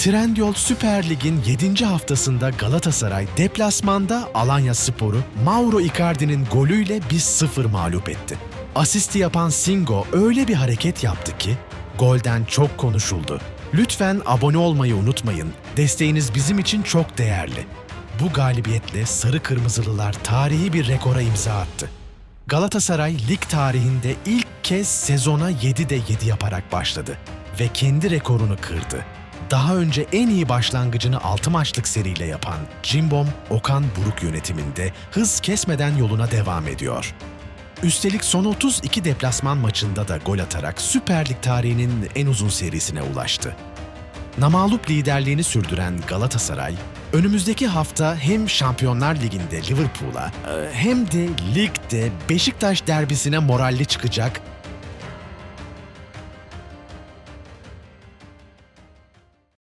Trendyol Süper Lig'in 7. haftasında Galatasaray deplasmanda Alanya Sporu Mauro Icardi'nin golüyle 1-0 mağlup etti. Asisti yapan Singo öyle bir hareket yaptı ki golden çok konuşuldu. Lütfen abone olmayı unutmayın. Desteğiniz bizim için çok değerli. Bu galibiyetle Sarı Kırmızılılar tarihi bir rekora imza attı. Galatasaray lig tarihinde ilk kez sezona 7'de 7 yaparak başladı ve kendi rekorunu kırdı. Daha önce en iyi başlangıcını 6 maçlık seriyle yapan Cimbom, Okan Buruk yönetiminde hız kesmeden yoluna devam ediyor. Üstelik son 32 deplasman maçında da gol atarak Süper Lig tarihinin en uzun serisine ulaştı. Namalup liderliğini sürdüren Galatasaray, önümüzdeki hafta hem Şampiyonlar Ligi'nde Liverpool'a e, hem de ligde Beşiktaş derbisine moralli çıkacak